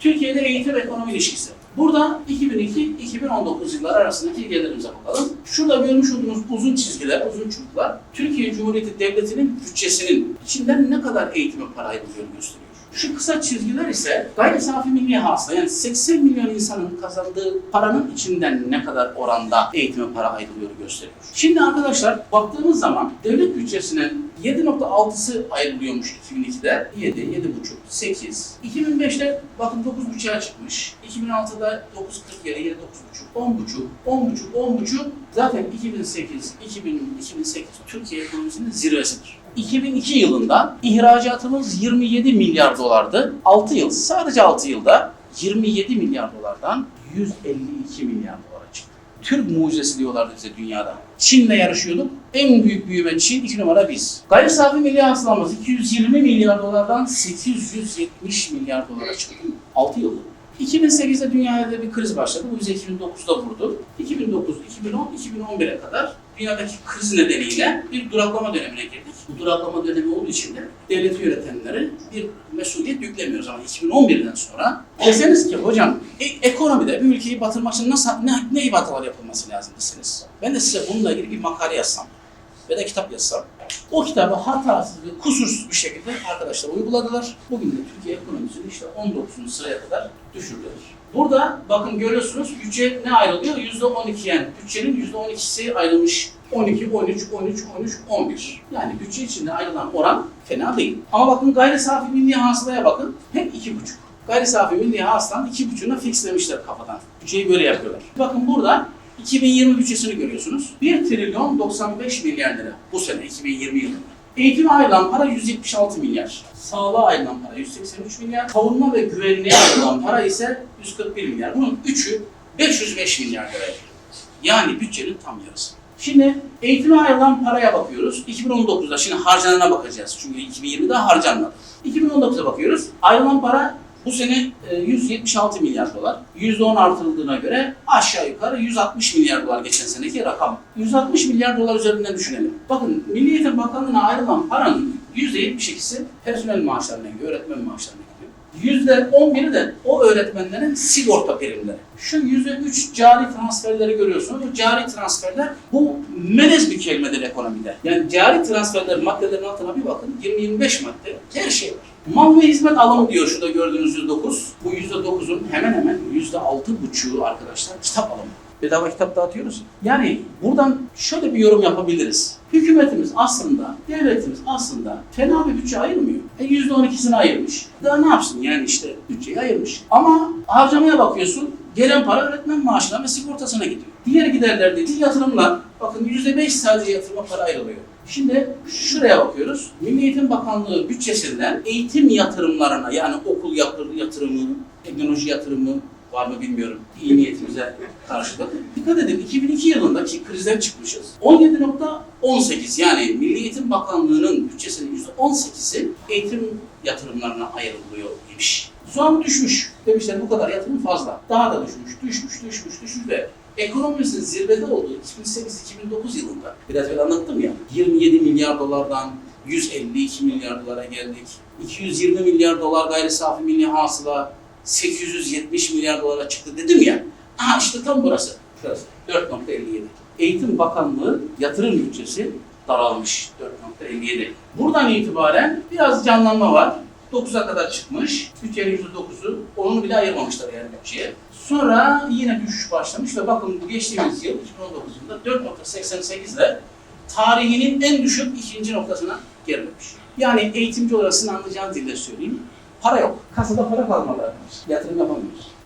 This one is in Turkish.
Türkiye'de eğitim ekonomi ilişkisi. Burada 2002-2019 yılları arasındaki gelirimize bakalım. Şurada görmüş olduğunuz uzun çizgiler, uzun çubuklar Türkiye Cumhuriyeti Devleti'nin bütçesinin içinden ne kadar eğitime para ayrıldığını gösteriyor. Şu kısa çizgiler ise gayri safi milli hasıla yani 80 milyon insanın kazandığı paranın içinden ne kadar oranda eğitime para ayrılıyor gösteriyor. Şimdi arkadaşlar baktığımız zaman devlet bütçesinin 7.6'sı ayrılıyormuş 2002'de. 7, 7.5, 8. 2005'te bakın 9.5'a çıkmış. 2006'da 9.40 yere 7.9.5, 10.5, 10.5, 10.5. Zaten 2008, 2000, 2008 Türkiye ekonomisinin zirvesidir. 2002 yılında ihracatımız 27 milyar dolardı. 6 yıl, sadece 6 yılda 27 milyar dolardan 152 milyar dolara çıktı. Türk mucizesi diyorlardı bize dünyada. Çin'le yarışıyorduk. En büyük büyüme Çin, iki numara biz. Gayri safi milli hasılamız 220 milyar dolardan 870 milyar dolara çıktı. 6 yılda. 2008'de dünyada bir kriz başladı. Bu bize 2009'da vurdu. 2009, 2010, 2011'e kadar dünyadaki kriz nedeniyle bir duraklama dönemine girdik. Bu duraklama dönemi olduğu için de devleti yönetenlere bir mesuliyet yüklemiyoruz ama 2011'den sonra deseniz ki hocam e- ekonomide bir ülkeyi batırmak için nasıl, ne, ne ibatalar yapılması lazım deseniz. Ben de size bununla ilgili bir makale yazsam ve de kitap yazsam. O kitabı hatasız ve kusursuz bir şekilde arkadaşlar uyguladılar. Bugün de Türkiye ekonomisini işte 19. sıraya kadar düşürdüler. Burada bakın görüyorsunuz bütçe ne ayrılıyor? %12 yani bütçenin %12'si ayrılmış. 12, 13, 13, 13, 11. Yani bütçe içinde ayrılan oran fena değil. Ama bakın gayri safi milli hasılaya bakın. Hep 2,5. Gayri safi milli hasılanın 2,5'una fixlemişler kafadan. Bütçeyi böyle yapıyorlar. Bakın burada 2020 bütçesini görüyorsunuz. 1 trilyon 95 milyar lira bu sene 2020 yılında. Eğitime ayrılan para 176 milyar. Sağlığa ayrılan para 183 milyar. Savunma ve güvenliğe ayrılan para ise 141 milyar. Bunun üçü 505 milyar lira. Yani bütçenin tam yarısı. Şimdi eğitime ayrılan paraya bakıyoruz. 2019'da şimdi harcanana bakacağız. Çünkü 2020'de harcanmadı. 2019'a bakıyoruz. Ayrılan para bu sene e, 176 milyar dolar. %10 artırıldığına göre aşağı yukarı 160 milyar dolar geçen seneki rakam. 160 milyar dolar üzerinden düşünelim. Bakın Milli Eğitim Bakanlığı'na ayrılan paranın %72'si personel maaşlarına gidiyor, öğretmen maaşlarına gidiyor. %11'i de o öğretmenlerin sigorta primleri. Şu %3 cari transferleri görüyorsunuz. Bu cari transferler bu melez bir kelimedir ekonomide. Yani cari transferler maddelerin altına bir bakın. 20-25 madde her şey var. Mal ve hizmet alımı diyor şurada gördüğünüz %9. Bu %9'un hemen hemen %6,5'u arkadaşlar kitap alımı. Bedava kitap dağıtıyoruz. Yani buradan şöyle bir yorum yapabiliriz. Hükümetimiz aslında, devletimiz aslında fena bir bütçe ayırmıyor. E %12'sini ayırmış. Daha ne yapsın yani işte bütçeyi ayırmış. Ama harcamaya bakıyorsun, gelen para öğretmen maaşına ve sigortasına gidiyor. Diğer giderler dediği yatırımlar, bakın %5 sadece yatırıma para ayrılıyor. Şimdi şuraya bakıyoruz. Milli Eğitim Bakanlığı bütçesinden eğitim yatırımlarına yani okul yatır- yatırımı, teknoloji yatırımı var mı bilmiyorum. İyi niyetimize karşılık. Dikkat edin 2002 yılındaki krizden çıkmışız. 17.18 yani Milli Eğitim Bakanlığı'nın bütçesinin %18'i eğitim yatırımlarına ayrılıyor demiş. Sonra düşmüş. Demişler bu kadar yatırım fazla. Daha da düşmüş, düşmüş, düşmüş, düşmüş ve ekonomimizin zirvede olduğu 2008-2009 yılında biraz evvel anlattım ya 27 milyar dolardan 152 milyar dolara geldik. 220 milyar dolar gayri safi milli hasıla 870 milyar dolara çıktı dedim ya. Aha işte tam burası. Şurası. 4.57. Eğitim Bakanlığı yatırım bütçesi daralmış. 4.57. Buradan itibaren biraz canlanma var. 9'a kadar çıkmış. Bütçenin %9'u. Onu bile ayırmamışlar yani bütçeye. Sonra yine düşüş başlamış ve bakın bu geçtiğimiz yıl 2019 yılında 4.88 ile tarihinin en düşük ikinci noktasına gerilemiş. Yani eğitimci olarak sizin anlayacağınız dille söyleyeyim. Para yok. Kasada para kalmadı. Yatırım yapamıyoruz.